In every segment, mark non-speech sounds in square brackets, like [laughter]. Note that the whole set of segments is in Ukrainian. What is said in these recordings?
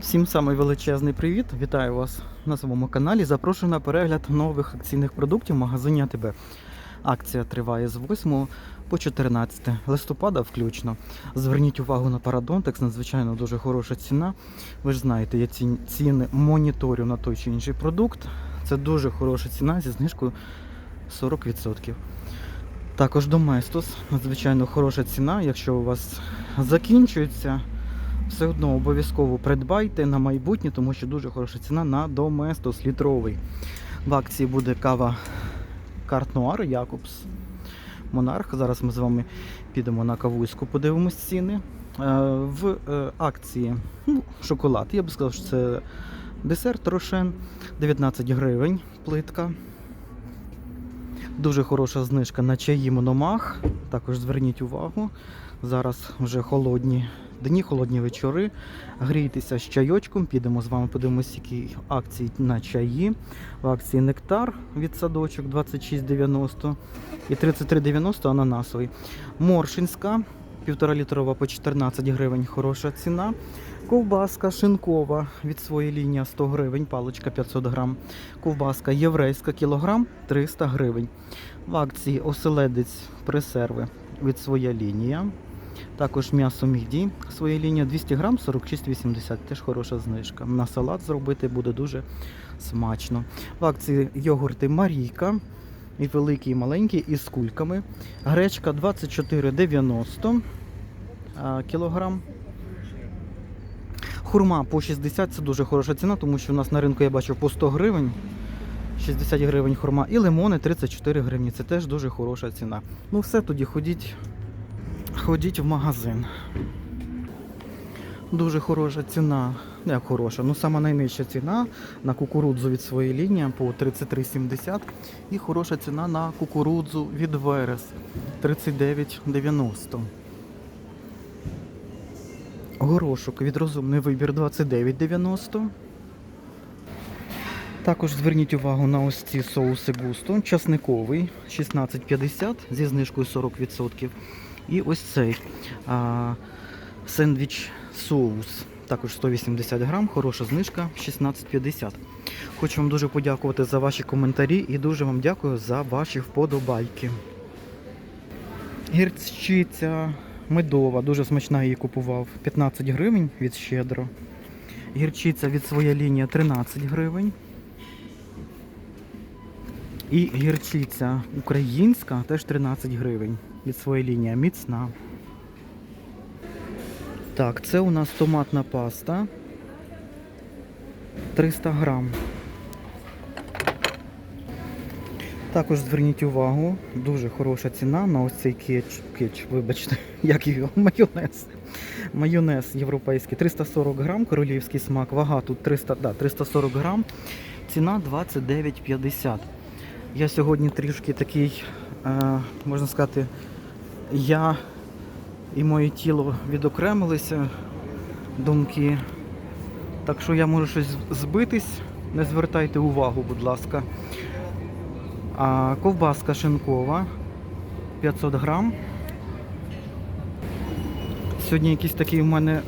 Всім самий величезний привіт! Вітаю вас на своєму каналі. Запрошую на перегляд нових акційних продуктів в магазині АТБ. Акція триває з 8 по 14 листопада включно. Зверніть увагу на Парадонтекс, надзвичайно дуже хороша ціна. Ви ж знаєте, я ці ціни моніторю на той чи інший продукт. Це дуже хороша ціна зі знижкою 40%. Також Доместос, надзвичайно хороша ціна. Якщо у вас закінчується, все одно обов'язково придбайте на майбутнє, тому що дуже хороша ціна на Доместос літровий. В акції буде кава Карт Нуар Якобс. Монарх. Зараз ми з вами підемо на кавуську, подивимось ціни. Е, В е, акції ну, шоколад. Я б сказав, що це десерт Рошен 19 гривень плитка. Дуже хороша знижка на чаї Мономах. Також зверніть увагу. Зараз вже холодні дні, холодні вечори. Грійтеся з чайочком. Підемо з вами подивимося, які акції на чаї. В акції нектар від садочок 26,90 і 33,90 ананасовий. Моршинська, 1,5 літрова по 14 гривень. Хороша ціна. Ковбаска шинкова від своєї лінії 100 гривень, паличка 500 грам. Ковбаска єврейська кілограм 300 гривень. В акції оселедець пресерви від своя лінія. Також м'ясо міді, своя лінія 200 грам 46,80. Теж хороша знижка. На салат зробити буде дуже смачно. В акції йогурти Марійка. І великий, і маленький, і з кульками. Гречка 24,90 кілограм. Хурма по 60 це дуже хороша ціна, тому що у нас на ринку я бачу по 100 гривень. 60 гривень хурма. І лимони 34 гривні. Це теж дуже хороша ціна. Ну все, тоді ходіть, ходіть в магазин. Дуже хороша ціна. Як хороша, ну сама найнижча ціна на кукурудзу від своєї лінії по 33,70. І хороша ціна на кукурудзу від Верес 39,90. Горошок від розумний вибір 29,90. Також зверніть увагу на ось ці соуси густо. Часниковий 16,50 зі знижкою 40%. І ось цей а, сендвіч соус. Також 180 грам, хороша знижка 16,50. Хочу вам дуже подякувати за ваші коментарі і дуже вам дякую за ваші вподобайки. Гірчиця медова, дуже смачна її купував. 15 гривень від щедро. Гірчиця від своя лінія 13 гривень. І гірчиця українська теж 13 гривень від своєї лінії. Міцна. Так, це у нас томатна паста. 300 грам. Також зверніть увагу, дуже хороша ціна на ось цей кетч, кетч вибачте, [laughs] як його, майонез. Майонез європейський 340 грам, королівський смак, вага тут 300, да, 340 грам, ціна 29,50. Я сьогодні трішки такий, е, можна сказати, я і моє тіло відокремилися, думки. Так що я можу щось збитись, не звертайте увагу, будь ласка. А, ковбаска шинкова 500 грам. Сьогодні якийсь такий в мене е,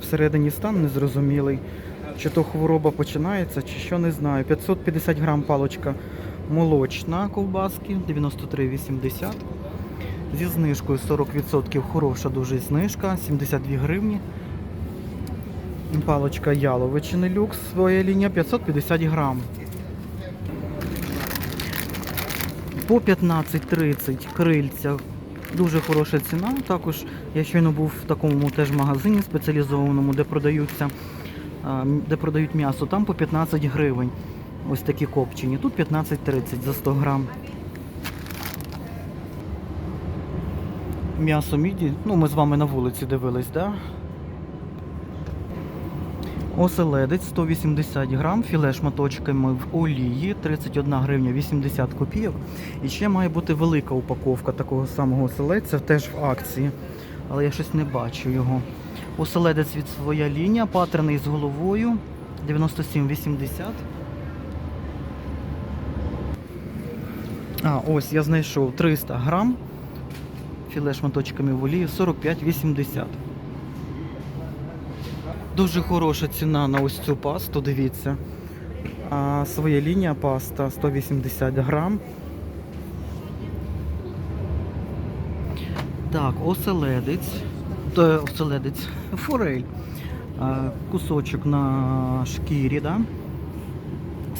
всередині стан незрозумілий. Чи то хвороба починається, чи що не знаю. 550 грам палочка молочна ковбаски 93,80. Зі знижкою 40% хороша дуже знижка, 72 гривні. Палочка яловичини люкс, своя лінія 550 грам. По 15.30 крильця. Дуже хороша ціна. Також я щойно був в такому теж магазині спеціалізованому, де продаються, де продають м'ясо. Там по 15 гривень. Ось такі копчені. Тут 15.30 за 100 грам. М'ясо міді. Ну, ми з вами на вулиці дивились? Да? Оселедець 180 грам, філе шматочками в олії 31 гривня 80 копійок. І ще має бути велика упаковка такого самого оселедця, теж в акції. Але я щось не бачу його. Оселедець від своя лінія, патрений з головою 97,80. А, ось я знайшов 300 грам. Філе шматочками в олії 45,80. Дуже хороша ціна на ось цю пасту, дивіться. А, своя лінія паста 180 грам. Так, оселедець. То, оселедець, [laughs] форель. А, кусочок на шкірі, да?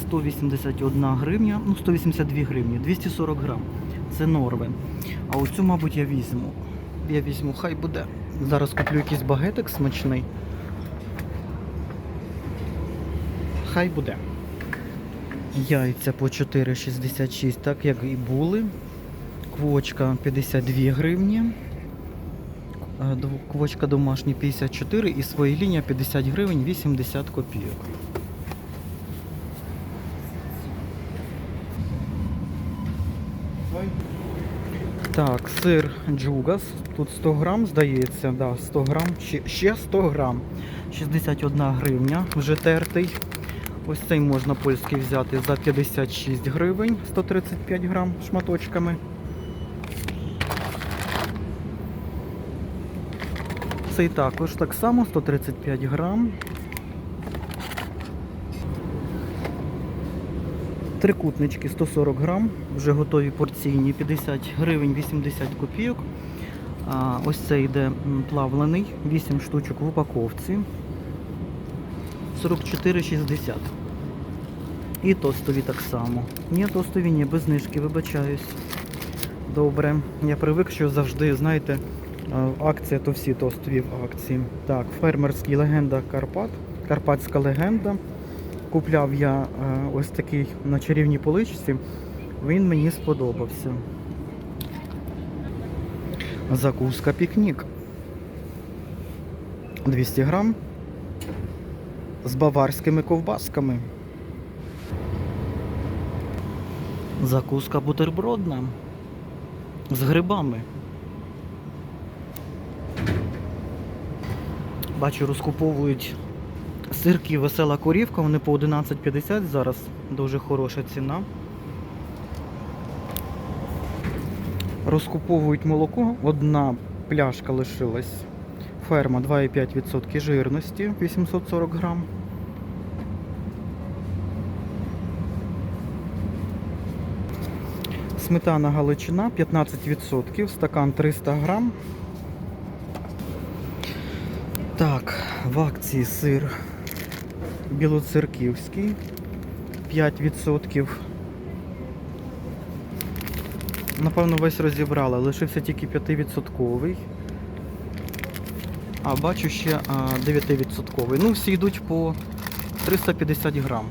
181 гривня, ну 182 гривні, 240 грам. Це норвен. А оцю, мабуть, я візьму. Я візьму, хай буде. Зараз куплю якийсь багетик смачний. Хай буде. Яйця по 4,66, так як і були. Квочка 52 гривні. Е, Квочка домашня 54 і своя лінія 50 гривень 80 копійок. Так, сир джугас. Тут 100 грам, здається, да, 100 грам, ще, ще 100 грам. 61 гривня, вже тертий. Ось цей можна польський взяти за 56 гривень, 135 грам шматочками. Цей також так само 135 грам. Трикутнички 140 грам, вже готові порційні 50 гривень 80 копійок. Ось це йде плавлений, 8 штучок в упаковці. 44,60. І тостові так само. Ні, тостові ні, без знижки, вибачаюсь. Добре. Я привик, що завжди, знаєте, акція то всі тостові в акції. Так, фермерський легенда Карпат, Карпатська легенда. Купляв я е, ось такий на чарівній поличці. Він мені сподобався. Закуска пікнік. 200 грам з баварськими ковбасками. Закуска бутербродна з грибами. Бачу, розкуповують сирки весела корівка, вони по 11,50 зараз дуже хороша ціна. Розкуповують молоко, одна пляшка лишилась. Ферма 2,5% жирності, 840 грам. Сметана Галичина 15%, стакан 300 грам. Так, в акції сир білоцерківський 5%. Напевно, весь розібрали, лишився тільки 5%. А бачу ще 9%. Ну, всі йдуть по 350 грам.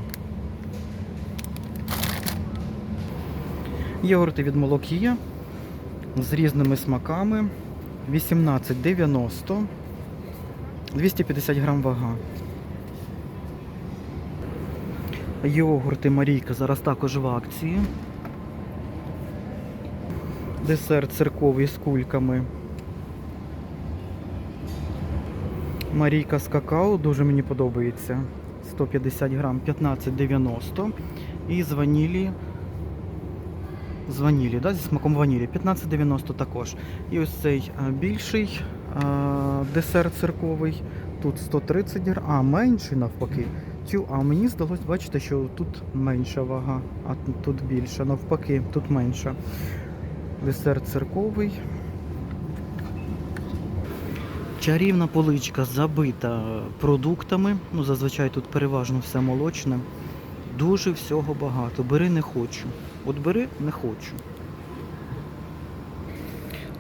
Йогурти від Молокія з різними смаками. 18,90. 250 грам вага. Йогурти Марійка зараз також в акції. Десерт цирковий з кульками. Марійка з какао дуже мені подобається. 150 грам 15,90. І з ванілі. З ванілі, да, зі смаком ванілі. 15,90 також. І ось цей більший а, десерт цирковий. Тут 130 грам, а менший навпаки. Тю, а мені здалось, бачите, що тут менша вага, а тут більша. Навпаки, тут менша. Десерт цирковий. Чарівна поличка забита продуктами. Ну, зазвичай тут переважно все молочне. Дуже всього багато. Бери не хочу. От бери не хочу.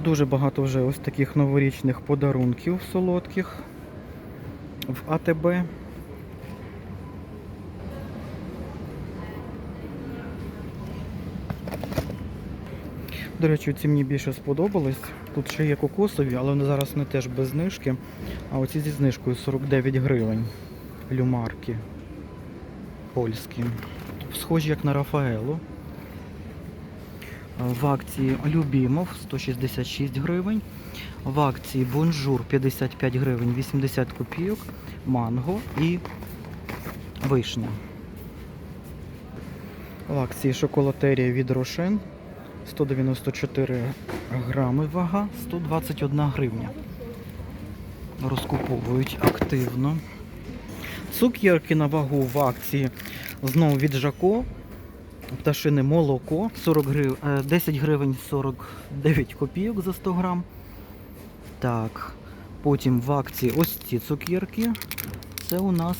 Дуже багато вже ось таких новорічних подарунків солодких в АТБ. До речі, ці мені більше сподобались. Тут ще є кокосові, але вони зараз не теж без знижки. А оці зі знижкою 49 гривень. Люмарки. Польські. Схожі як на Рафаелу. В акції Любімов 166 гривень. В акції Бонжур 55 гривень 80 копійок. Манго і вишня. В акції шоколатерія від Рошен 194 грами вага, 121 гривня. Розкуповують активно. Цукерки на вагу в акції знову від Жако. Пташине молоко 40 грив... е, 10 гривень 49 копійок за 100 грам. Так. Потім в акції ось ці цукерки. Це у нас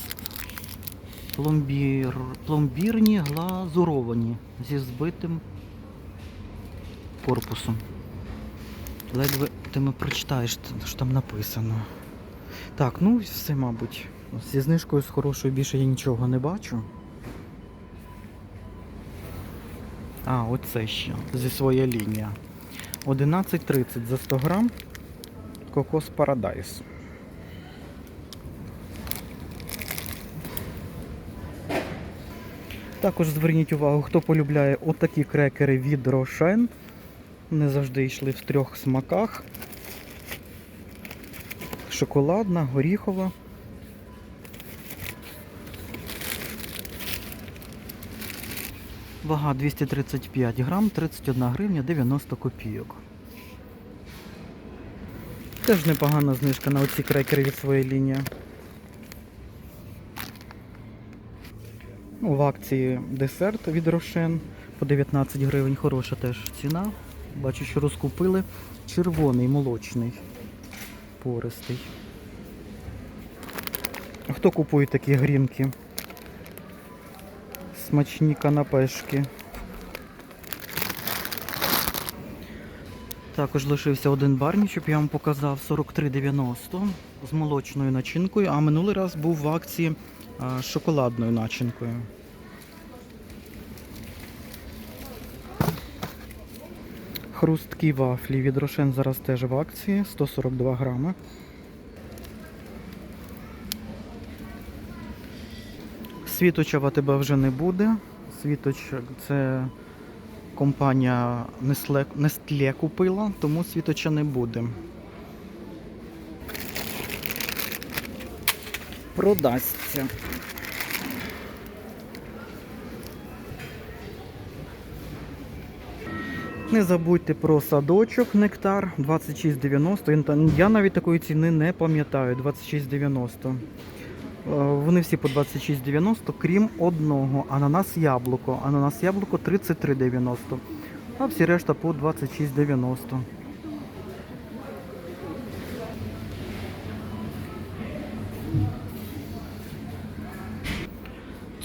пломбір... пломбірні глазуровані зі збитим корпусом. Ледве ти ми прочитаєш, що там написано. Так, ну все, мабуть. Зі знижкою з хорошою більше я нічого не бачу. А, оце ще зі своя лінія. 11.30 за 100 грам. Кокос Парадайс. Також зверніть увагу, хто полюбляє отакі крекери від Рошен. Не завжди йшли в трьох смаках. Шоколадна, горіхова. Вага 235 грам, 31 гривня 90 копійок. Теж непогана знижка на оці крекери від своєї лінії. Ну, В акції десерт від Рошен по 19 гривень. Хороша теж ціна. Бачу, що розкупили червоний молочний пористий. Хто купує такі грінки? Смачні канапешки. Також лишився один барнічок, я вам показав 43,90 з молочною начинкою, а минулий раз був в акції з шоколадною начинкою. Хрусткі вафлі від Рошен зараз теж в акції 142 грами. Світоча тебе вже не буде. Світоч це компанія Nestle купила, тому світоча не буде. Продасться. Не забудьте про садочок нектар 26,90. Я навіть такої ціни не пам'ятаю. 26,90. Е, Вони всі по 26,90, крім одного. Ананас яблуко. Ананас яблуко 33,90. А всі решта по 26,90.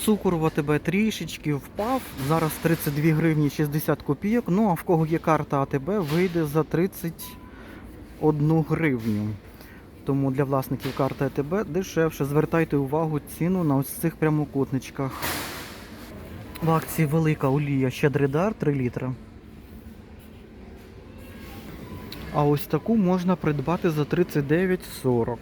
Цукор в АТБ трішечки впав. Зараз 32 гривні 60 копійок. Ну а в кого є карта АТБ, вийде за 31 гривню. Тому для власників карти АТБ дешевше. Звертайте увагу ціну на ось цих прямокутничках. В акції велика олія Щедридар 3 літри. А ось таку можна придбати за 39,40.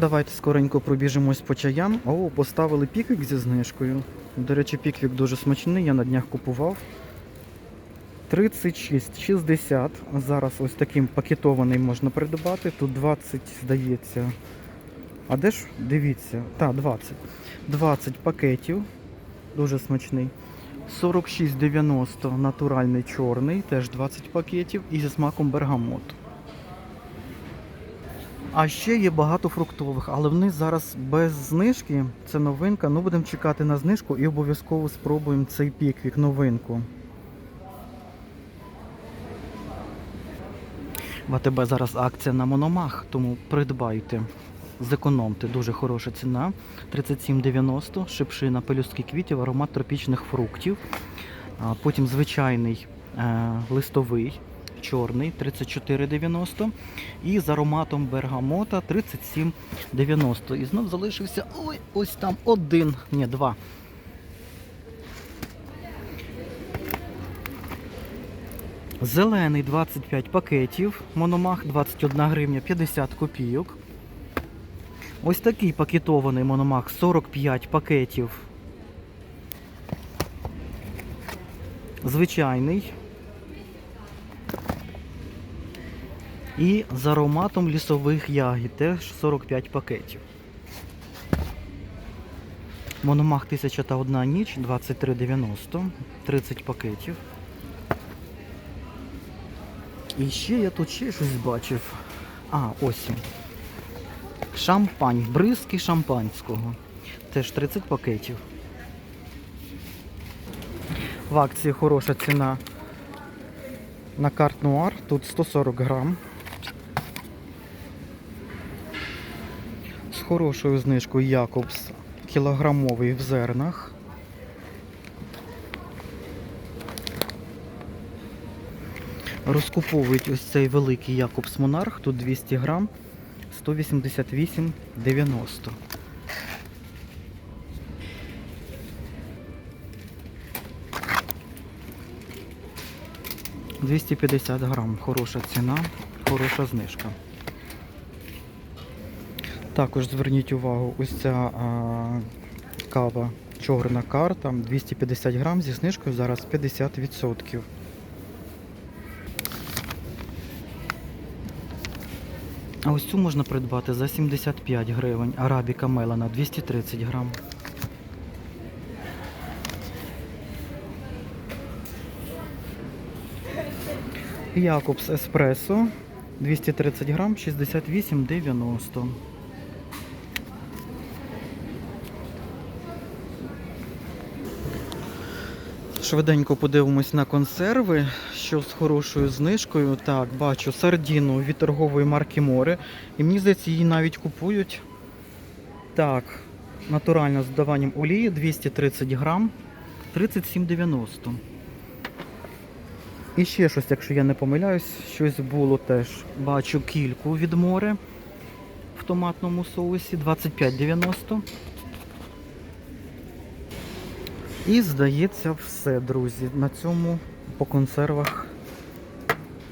Давайте скоренько пробіжимось по чаям. О, поставили піквік зі знижкою. До речі, піквік дуже смачний, я на днях купував. 36,60. Зараз ось таким пакетований можна придбати. Тут 20, здається. А де ж? Дивіться. Та, 20. 20 пакетів. Дуже смачний. 46,90 натуральний чорний, теж 20 пакетів і зі смаком бергамот. А ще є багато фруктових, але вони зараз без знижки. Це новинка. Ну будемо чекати на знижку і обов'язково спробуємо цей піквік, новинку. В АТБ зараз акція на мономах, тому придбайте. Зекономте, дуже хороша ціна. 37,90, шипшина, пелюстки квітів, аромат тропічних фруктів. Потім звичайний е, листовий, чорний 34,90. І з ароматом бергамота 37,90. І знов залишився ой, ось там один, ні, два. Зелений 25 пакетів, мономах 21 гривня 50 копійок. Ось такий пакетований мономах 45 пакетів. Звичайний. І з ароматом лісових ягід теж 45 пакетів. Мономах 1001 ніч 23,90, 30 пакетів. І ще я тут ще щось бачив. А, ось. Шампань, бризки шампанського. Теж 30 пакетів. В акції хороша ціна на карт Нуар. Тут 140 грам. Хорошою знижкою Якобс кілограмовий в зернах. Розкуповують ось цей великий Якобс Монарх, тут 200 грам, 188,90. Двісті п'ятдесят грам, хороша ціна, хороша знижка. Також зверніть увагу, ось ця а, кава чорна карта, 250 грам зі знижкою зараз 50%. А ось цю можна придбати за 75 гривень. Арабіка Мелана 230 грам. Якобс Еспресо 230 грам 68,90. Швиденько подивимось на консерви, що з хорошою знижкою. Так, бачу сардіну від торгової марки Море. І мені здається, її навіть купують. Так, натурально з додаванням олії 230 грам, 37,90. І ще щось, якщо я не помиляюсь, щось було теж. Бачу кільку від море в томатному соусі 25,90. І здається все, друзі. На цьому по консервах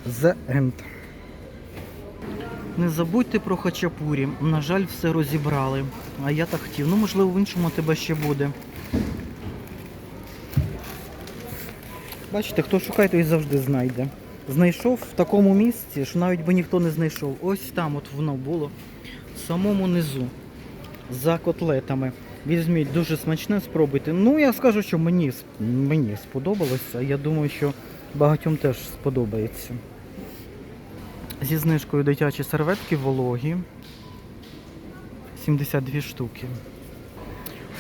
The End. Не забудьте про хачапурі. На жаль, все розібрали. А я так хотів. Ну, можливо, в іншому тебе ще буде. Бачите, хто шукає, той завжди знайде. Знайшов в такому місці, що навіть би ніхто не знайшов. Ось там от воно було. В самому низу. За котлетами. Візьміть дуже смачне, спробуйте. Ну, я скажу, що мені, мені сподобалося. Я думаю, що багатьом теж сподобається. Зі знижкою дитячі серветки вологі. 72 штуки.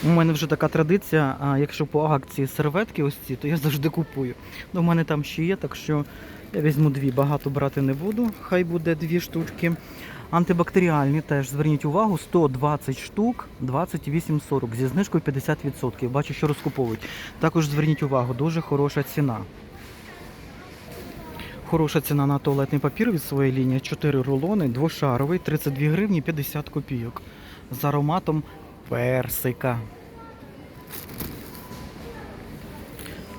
У мене вже така традиція, а якщо по акції серветки ось ці, то я завжди купую. Ну, у мене там ще є, так що я візьму дві, багато брати не буду, хай буде дві штучки. Антибактеріальні теж зверніть увагу, 120 штук, 28,40 зі знижкою 50%. Бачу, що розкуповують. Також зверніть увагу, дуже хороша ціна. Хороша ціна на туалетний папір від своєї лінії. 4 рулони, двошаровий, 32 гривні 50 копійок. З ароматом персика.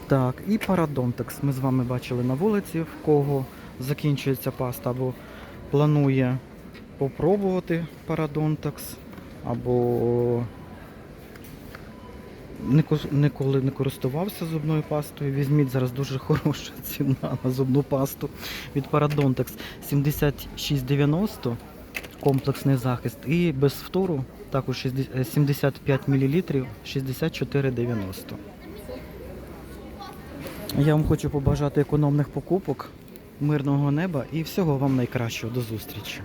Так, і парадонтекс. Ми з вами бачили на вулиці, в кого закінчується паста або планує попробувати парадонтекс, або ніколи не користувався зубною пастою. Візьміть зараз дуже хороша ціна на зубну пасту від Parodontax 76,90 комплексний захист. І без втору також 60 е, 75 мл 64,90. Я вам хочу побажати економних покупок, мирного неба і всього вам найкращого. До зустрічі!